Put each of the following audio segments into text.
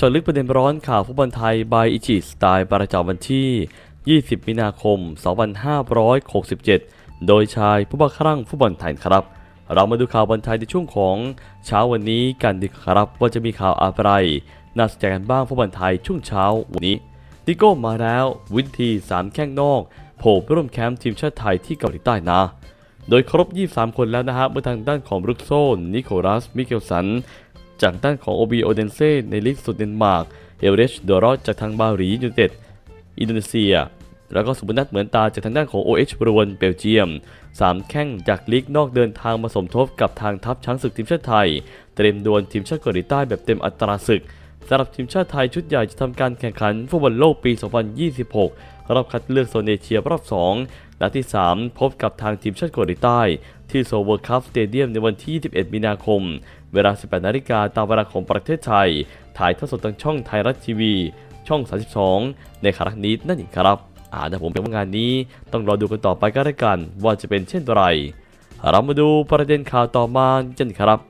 จาะลึกประเด็นร้อนข่าวฟุตบอลไทยบายอิจิสไตล์ประจำวันที่ 20 มีนาคม 2567 โดยชายผู้บังคับฟุตบอลไทยครับ เรามาดูข่าวบอลไทยในช่วงของเช้าวันนี้กันดีครับ ว่าจะมีข่าวอะไรน่าสนใจกันบ้างฟุตบอลไทยช่วงเช้าวันนี้ติโก้มาแล้ววินทีสามแข้งนอกโผล่ไปร่วมแคมป์ทีมชาติไทยที่เกาหลีใต้นะ โดยครบ 23 คนแล้วนะฮะเมื่อทางด้านของบรุกโซนนิโคลัสมิเกลสัน จากด้านของโอบีโอเดนเซ่ในลีกสุดเดนมาร์กเอลเรชโดรอจากทางบาหรียูเต็ดอินโดนีเซีย แล้วก็สุพนัทเหมือนตาจากทางด้านของ OH บรวนเบลเยียม 3 แข้งจากลีกนอกเดินทางมาสมทบกับทางทัพช้างศึกทีมชาติไทย เตรียมดวลทีมชาติเกาหลีใต้แบบเต็มอัตราศึกสำหรับทีมชาติไทยชุดใหญ่จะทำการแข่งขันฟุตบอลโลกปี 2026 รอบคัดเลือกโซนเอเชียรอบ 2 นัดที่ 3 พบกับทางทีมชาติเกาหลีใต้ ที่โซเวอร์คัพสเตเดียมในวันที่ 21 มีนาคม เวลา 18 นาฬิกาตามเวลาของประเทศไทย ถ่ายทอดสดทางช่องไทยรัฐทีวี ช่อง 32 ในครั้งนี้นั่นเองครับอาแต่ผมเป็นว่างานนี้ต้องรอดูกันต่อไปก็แล้วกัน ว่าจะเป็นเช่นไร เรามาดูประเด็นข่าวต่อมากันครับ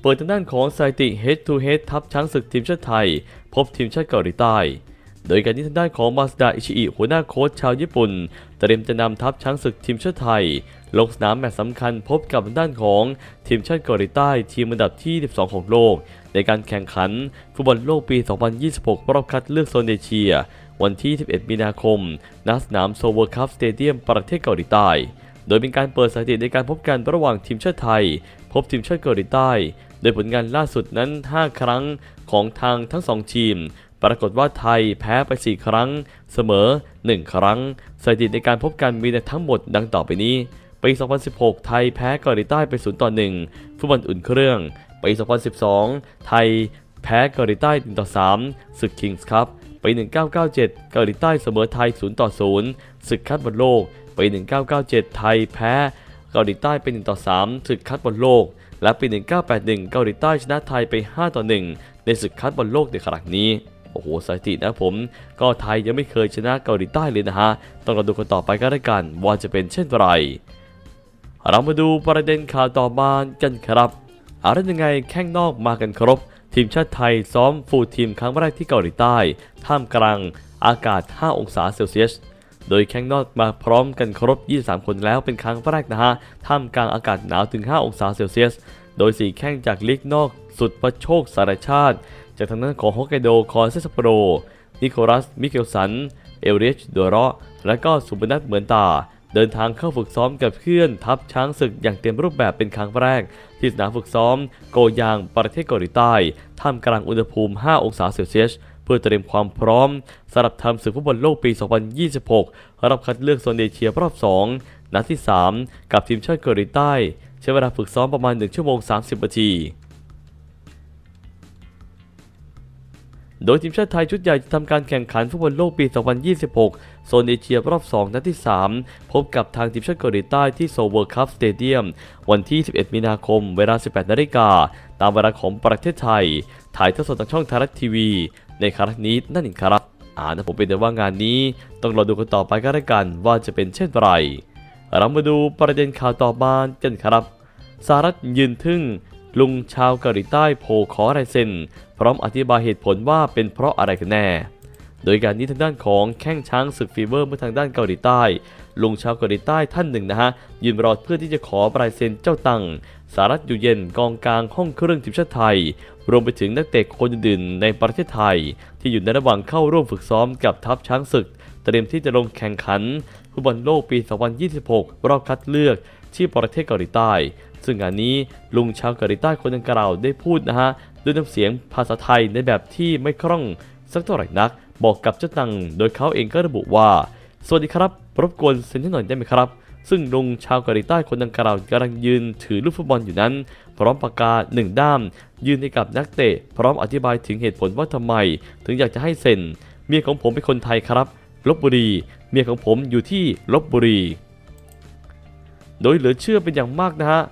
เปิดทางด้านของสถิติ Head to Head ทัพช้างศึกทีมชาติไทย พบทีมชาติเกาหลีใต้ โดยการนี้ทางด้านของมาสดาอิชิอิหัวหน้าโค้ชชาวญี่ปุ่น เตรียมจะนำทัพช้างศึกทีมชาติไทย ลงสนามแมตช์สำคัญพบกับทางด้านของทีมชาติเกาหลีใต้ทีมอันดับที่ 12 ของโลก ในการแข่งขันฟุตบอลโลกปี 2026 รอบคัดเลือกโซนเอเชีย วันที่ 11 มีนาคม ณ สนามโซเวอร์คัพสเตเดียมประเทศเกาหลีใต้ โดยเป็นการเปิดสถิติในการพบกันระหว่างทีมชาติไทย พบทีมชาติเกาหลีใต้ โดยผลงานล่าสุดนั้น 5 ครั้งของทางทั้ง 2 ทีม ปรากฏว่าไทยแพ้ไป 4 ครั้ง เสมอ 1 ครั้ง สถิติในการพบกันมีในทั้งหมดดังต่อไปนี้ ปี 2016 ไทยแพ้เกาหลีใต้ไป0ต่อ1ฟุตบอลอุ่นเครื่อง ปี 2012 ไทยแพ้เกาหลีใต้1ต่อ3ศึกคิงส์คัพปี 1997 เกาหลีใต้เสมอไทย0ต่อ0ศึกคัดบอลโลกปี1997 ไทยแพ้เกาหลีใต้เป็น1ต่อ3ศึกคัดบอลโลก และปี 1981 เกาหลีใต้ชนะไทยไป 5 ต่อ 1 ในศึกคัดบอลโลกในครั้งนี้ โอ้โหสถิตินะผม ก็ไทยยังไม่เคยชนะเกาหลีใต้เลยนะฮะ ต้องรอดูกันต่อไปก็แล้วกันว่าจะเป็นเช่นไร เรามาดูประเด็นข่าวต่อมากันครับอะไรยังไงแข้งนอกมากันครบ ทีมชาติไทยซ้อมฟูลทีมครั้งแรกที่เกาหลีใต้ ท่ามกลางอากาศ 5 องศาเซลเซียสโดยแข้งนอกมาพร้อมกันครบ 23 คนแล้วเป็นครั้งแรกนะฮะ ท่ามกลางอากาศหนาวถึง 5 องศาเซลเซียส โดย 4 แข้งจากลีกนอกสุดประโชคสารชาติ จากทางด้านของฮอกไกโดคอนเซสโปโรนิโคลัส มิเกลสัน เอลเรชดโรและก็สุพนัทเหมือนตา เดินทางเข้าฝึกซ้อมกับเพื่อนทัพช้างศึกอย่างเต็มรูปแบบเป็นครั้งแรก ที่สนามฝึกซ้อม โกยางประเทศเกาหลีใต้ ท่ามกลางอุณหภูมิ 5 องศาเซลเซียสเพื่อเตรียมความพร้อมสำหรับทำศึกฟุตบอลโลกปี 2026รอบคัดเลือกโซนเอเชียรอบ 2 นัดที่ 3 กับทีมชาติเกาหลีใต้ ใช้เวลาฝึกซ้อมประมาณ 1 ชั่วโมง 30 นาที โดยทีมชาติไทยชุดใหญ่จะทำการแข่งขันฟุตบอลโลกปี 2026 โซนเอเชียรอบ 2 นัดที่ 3 พบกับทางทีมชาติเกาหลีใต้ที่โซเวอร์คัพสเตเดียมวันที่ 11 มีนาคม เวลา 18 นาฬิกา ตามเวลาของประเทศไทย ถ่ายทอดสดทางช่องไทยรัฐทีวี ในครั้งนี้นั่นเองครับอ่านะผมเป็นแต่ว่างานนี้ ต้องรอดูกันต่อไปก็แล้วกันว่าจะเป็นเช่นไร เรามาดูประเด็นข่าวต่อมากันครับสหรัฐยืนทึ่ง ลุงชาวเกาหลีใต้โผล่ขอลายเซ็นพร้อมอธิบายเหตุผลว่าเป็นเพราะอะไรกันแน่ โดยการนี้ทางด้านของแข้งช้างศึกฟีเวอร์เมื่อทางด้านเกาหลีใต้ ลุงชาวเกาหลีใต้ท่านหนึ่งนะฮะยืนรอเพื่อที่จะขอลายเซ็นเจ้าตังสารัตอยู่เย็นกองกลางห้องเครื่องทีมชาติไทย รวมไปถึงนักเตะคนอื่นๆในประเทศไทย ที่อยู่ในระหว่างเข้าร่วมฝึกซ้อมกับทัพช้างศึก เตรียมที่จะลงแข่งขันฟุตบอลโลกปี 2026 รอบคัดเลือกที่ประเทศเกาหลีใต้ ซึ่งงานนี้ลุงชาวเกาหลีใต้คนดังกล่าวได้พูดนะฮะด้วยน้ำเสียงภาษาไทยในแบบที่ไม่คล่องสักเท่าไหร่นัก บอกกับเจ้าตัง โดยเขาเองก็ระบุว่า สวัสดีครับ รบกวนเซ็นให้หน่อยได้ไหมครับ ซึ่งลุงชาวเกาหลีใต้คนดังกล่าวกำลังยืนถือลูกฟุตบอลอยู่นั้น พร้อมปากกาหนึ่งด้าม ยืนให้กับนักเตะ พร้อมอธิบายถึงเหตุผลว่าทำไม ถึงอยากจะให้เซ็นเมียของผมเป็นคนไทยครับลบบุรี เมียของผมอยู่ที่ลบบุรี โดยเหลือเชื่อเป็นอย่างมากนะฮะ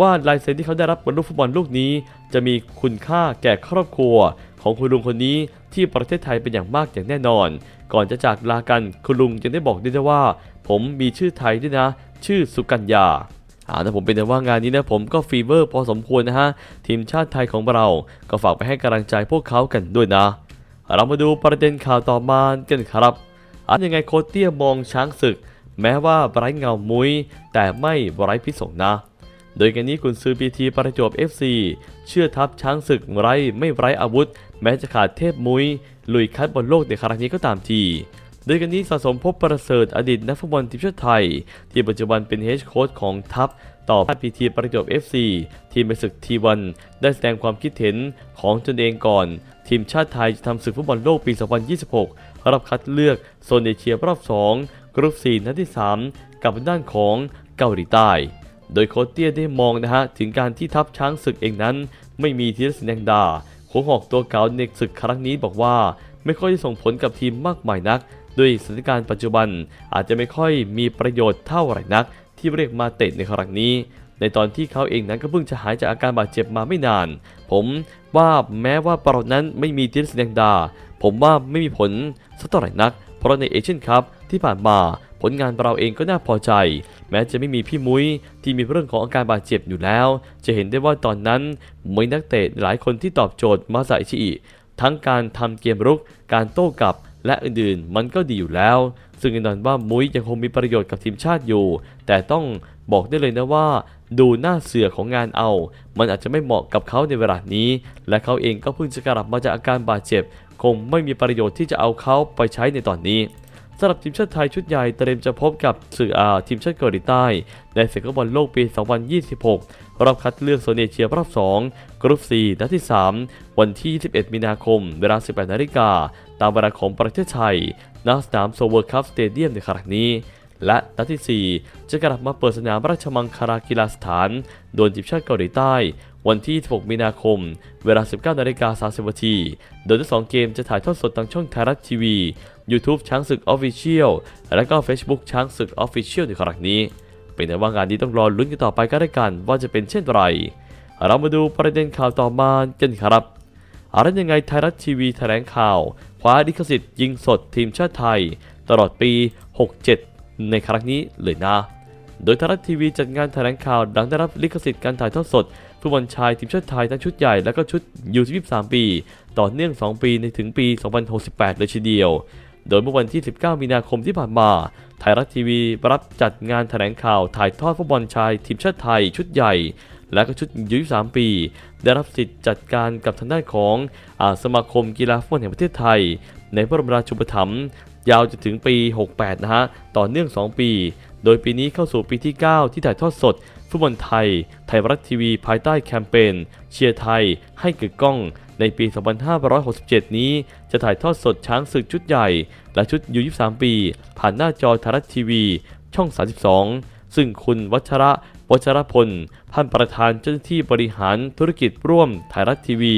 ว่าลายเซ็นที่เขาได้รับบนลูกฟุตบอลลูกนี้ จะมีคุณค่าแก่ครอบครัว ของคุณลุงคนนี้ที่ประเทศไทยเป็นอย่างมากอย่างแน่นอน ก่อนจะจากลากันคุณลุงยังได้บอกด้วยนะว่า ผมมีชื่อไทยด้วยนะ ชื่อสุกัญญาอ่าแต่ผมเป็นแต่ว่างานนี้นะผมก็ฟีเวอร์พอสมควรนะฮะ ทีมชาติไทยของเรา ก็ฝากไปให้กำลังใจพวกเขากันด้วยนะ เรามาดูประเด็นข่าวต่อมากันครับอันยังไงโคเตี้ยมองช้างศึก แม้ว่าไร้เงามุ้ยแต่ไม่ไร้พิษสงนะ โดยกันนี้กุนซือพีทีประจวบ FC เชื่อทัพช้างศึกไร้ไม่ไร้อาวุธ แม้จะขาดเทพมุ้ยลุยคัดบอลโลกในครั้งนี้ก็ตามทีโดยกันนี้สะสมพบประเสริฐอดีตนักฟุตบอลทีมชาติไทย ที่ปัจจุบันเป็นเฮดโค้ชของทัพต่อภาพีทีประจวบ FC ทีมศึกทีวันได้แสดงความคิดเห็นของตนเองก่อน ทีมชาติไทยจะทำศึกฟุตบอลโลกปี 2026รอบคัดเลือกโซนเอเชียรอบ 2 กรุ๊ป 4 นัดที่ 3 กับด้านของเกาหลีใต้ โดยโคชเตี้ยได้มองนะฮะถึงการที่ทัพช้างศึกเองนั้น ไม่มีธีรศิลป์แดงดาโค้งออกตัวเก่าในศึกครั้งนี้บอกว่า ไม่ค่อยได้ส่งผลกับทีมมากมายนักด้วยสถานการณ์ปัจจุบันอาจจะไม่ค่อยมีประโยชน์เท่าไหร่นัก ที่เรียกมาเตะในครั้งนี้ ในตอนที่เขาเองนั้นก็เพิ่งจะหายจากอาการบาดเจ็บมาไม่นาน ผมว่าแม้ว่าเรานั้นไม่มีธีรศิลป์แดงดา ผมว่าไม่มีผลสักเท่าไหร่นัก เพราะในเอเชียนคัพที่ผ่านมาผลงานเราเองก็น่าพอใจ แม้จะไม่มีพี่มุ้ยที่มีเรื่องของอาการบาดเจ็บอยู่แล้ว จะเห็นได้ว่าตอนนั้นมีนักเตะหลายคนที่ตอบโจทย์มาซาอิชิอิทั้งการทำเกมรุก การโต้กลับและอื่นๆ มันก็ดีอยู่แล้ว ซึ่งแน่นอนว่ามุ้ยยังคงมีประโยชน์กับทีมชาติอยู่ แต่ต้องบอกได้เลยนะว่า ดูหน้าเสือของงานเอา มันอาจจะไม่เหมาะกับเขาในเวลานี้ และเขาเองก็เพิ่งจะกลับมาจากอาการบาดเจ็บ คงไม่มีประโยชน์ที่จะเอาเขาไปใช้ในตอนนี้ สำหรับทีมชาติไทยชุดใหญ่เตรียมจะพบกับสื่ออาทีมชาติเกาหลีใต้ ในศึกบอลโลกปี 2026 รอบคัดเลือกโซนเอเชียรอบ 2 กรุ๊ป 4 นัดที่ 3 วันที่ 21 มีนาคม เวลา 18 นาฬิกา ตามเวลาของประเทศไทยณสนามโซเวอร์คัพสเตเดียมในครั้งนี้ และนัดที่ 4 จะกลับมาเปิดสนามราชมังคลากีฬาสถาน โดนทีมชาติเกาหลีใต้ วันที่ 16 มีนาคม เวลา 19นาฬิกา30นาที โดยทั้งสองเกมจะถ่ายทอดสดทางช่องไทยรัฐทีวี YouTube ช้างศึก Official และก็ Facebook ช้างศึก Official ในครั้งนี้ เป็นแต่ว่างานนี้ต้องรอลุ้นกันต่อไปก็ได้กันว่าจะเป็นเช่นไร เรามาดูประเด็นข่าวต่อมากันครับอะไรยังไงไทยรัฐทีวีแถลงข่าวคว้าลิขสิทธิ์ยิงสดทีมชาติไทย ตลอดปี 67 ในครั้งนี้เลยนะ โดยไทยรัฐทีวีจัดงานแถลงข่าวหลังได้รับลิขสิทธิ์การถ่ายทอดสดฟุตบอลชายทีมชาติไทยทั้งชุดใหญ่และก็ชุดยู23ปี ต่อเนื่อง 2 ปีในถึงปี 2068 เลยทีเดียว โดยเมื่อวันที่ 19 มีนาคมที่ผ่านมา ไทยรัฐทีวีรับจัดงานแถลงข่าวถ่ายทอดฟุตบอลชายทีมชาติไทยชุดใหญ่และก็ชุดยู23ปี ได้รับสิทธิ์จัดการกับทางด้านของอสมาคมกีฬาฟุตบอลแห่งประเทศไทย ในพระบรมราชูปถัมภ์ ยาวจนถึงปี 68 นะฮะ ต่อเนื่อง 2 ปี โดยปีนี้เข้าสู่ปีที่ 9 ที่ถ่ายทอดสด ฟุตบอลไทย ไทยรัฐทีวี ภายใต้แคมเปญเชียร์ไทย ให้กึกก้อง ในปี 2567 นี้ จะถ่ายทอดสดช้างศึกชุดใหญ่ และชุดยู23 ปี ผ่านหน้าจอไทยรัฐทีวี ช่อง 32 ซึ่งคุณวัชระ วัชรพล ท่านประธานเจ้าหน้าที่บริหารธุรกิจร่วมไทยรัฐทีวี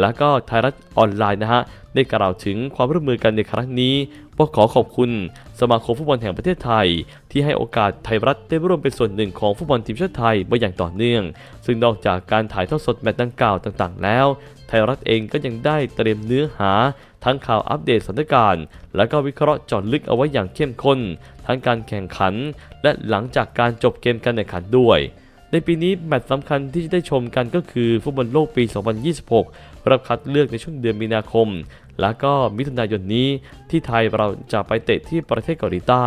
และก็ไทยรัฐออนไลน์นะฮะ ได้กล่าวถึงความร่วมมือกันในครั้งนี้ว่าขอขอบคุณสมาคมฟุตบอลแห่งประเทศไทย ที่ให้โอกาสไทยรัฐได้ร่วมเป็นส่วนหนึ่งของฟุตบอลทีมชาติไทยมาอย่างต่อเนื่อง ซึ่งนอกจากการถ่ายทอดสดแมตช์ดังกล่าวต่างๆ แล้ว ไทยรัฐเองก็ยังได้เตรียมเนื้อหา ทั้งข่าวอัปเดตสถานการณ์ และก็วิเคราะห์จาะลึกเอาไว้อย่างเข้มข้น ทั้งการแข่งขัน และหลังจากการจบเกมการแข่งขันด้วย ในปีนี้แมตช์สำคัญที่จะได้ชมกันก็คือฟุตบอลโลกปี 2026 รับคัดเลือกในช่วงเดือนมีนาคม และก็มิถุนายนนี้ที่ไทยเราจะไปเตะที่ประเทศเกาหลีใต้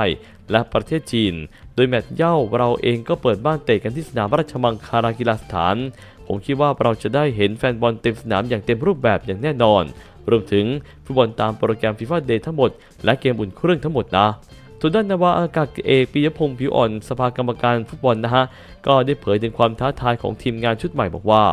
และประเทศจีน โดยแมตช์เย้าเราเองก็เปิดบ้านเตะกันที่สนามราชมังคลากีฬาสถานผมคิดว่าเราจะได้เห็นแฟนบอลเต็มสนามอย่างเต็มรูปแบบอย่างแน่นอน รวมถึงฟุตบอลตามโปรแกรมฟีฟ่าเดย์ทั้งหมด และเกมอุ่นเครื่องทั้งหมดนะส่วนด้านนาวาอากาศเอกปิยพงศ์ผิวอ่อนสภากรรมการฟุตบอลนะฮะ ก็ได้เผยถึงความท้าทายของทีมงานชุดใหม่บอกว่า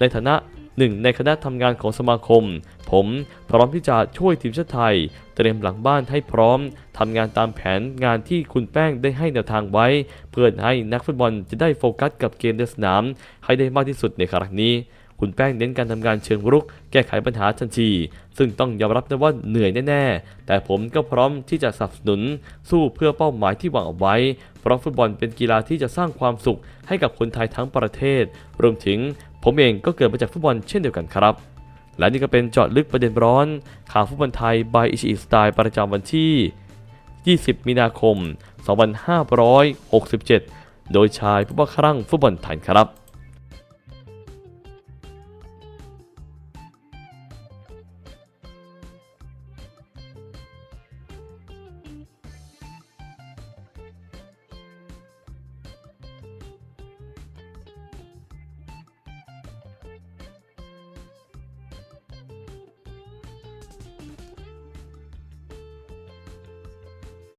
ในฐานะหนึ่งในคณะทำงานของสมาคม ผมพร้อมที่จะช่วยทีมชาติไทย เตรียมหลังบ้านให้พร้อมทำงานตามแผนงานที่คุณแป้งได้ให้แนวทางไว้ เพื่อให้นักฟุตบอลจะได้โฟกัสกับเกมในสนาม ให้ได้มากที่สุดในครั้งนี้ คุณแป้งเน้นการทำงานเชิงรุก แก้ไขปัญหาทันที ซึ่งต้องยอมรับนะว่าเหนื่อยแน่ๆ แต่ผมก็พร้อมที่จะสนับสนุน สู้เพื่อเป้าหมายที่วางเอาไว้ เพราะฟุตบอลเป็นกีฬาที่จะสร้างความสุขให้กับคนไทยทั้งประเทศ รวมถึงผมเองก็เกิดมาจากฟุตบอลเช่นเดียวกันครับและนี่ก็เป็นเจาะลึกประเด็นร้อน ข่าวฟุตบอลไทย by อิชิอิสไตล์ประจำวันที่ 20 มีนาคม 2567 โดยชายผู้บ้าคลั่งฟุตบอลไทยครับ